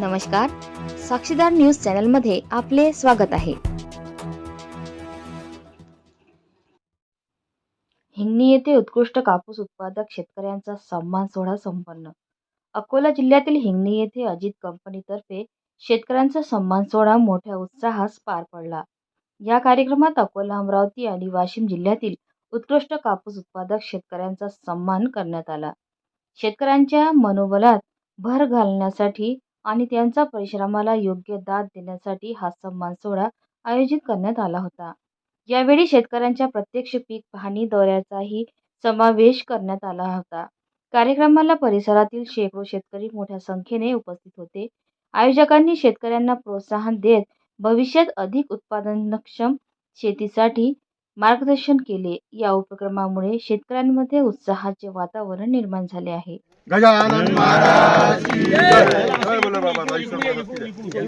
नमस्कार. साक्षीदार न्यूज चॅनलमध्ये आपले स्वागत आहे. हिंगणी येथे उत्कृष्ट कापूस उत्पादक शेतकऱ्यांचा सन्मान सोहळा संपन्न. अकोला जिल्ह्यातील हिंगणी येथे अजित कंपनीतर्फे शेतकऱ्यांचा सन्मान सोहळा मोठ्या उत्साहास पार पडला. या कार्यक्रमात अकोला अमरावती आणि वाशिम जिल्ह्यातील उत्कृष्ट कापूस उत्पादक शेतकऱ्यांचा सन्मान करण्यात आला. शेतकऱ्यांच्या मनोबलात भर घालण्यासाठी आणि त्यांच्या परिश्रमाला योग्य दाद देण्यासाठी हा सन्मान सोहळा आयोजित करण्यात आला होता. यावेळी शेतकऱ्यांच्या प्रत्यक्ष पीक पाहणी दौऱ्याचाही समावेश करण्यात आला होता. कार्यक्रमाला परिसरातील शेकडो शेतकरी मोठ्या संख्येने उपस्थित होते. आयोजकांनी शेतकऱ्यांना प्रोत्साहन देत भविष्यात अधिक उत्पादनक्षम शेतीसाठी मार्गदर्शन केले. या उपक्रमामुळे शेतकऱ्यांमध्ये उत्साहाचे वातावरण निर्माण झाले आहे. गजानन महाराज की जय. 一步一步，一步一步。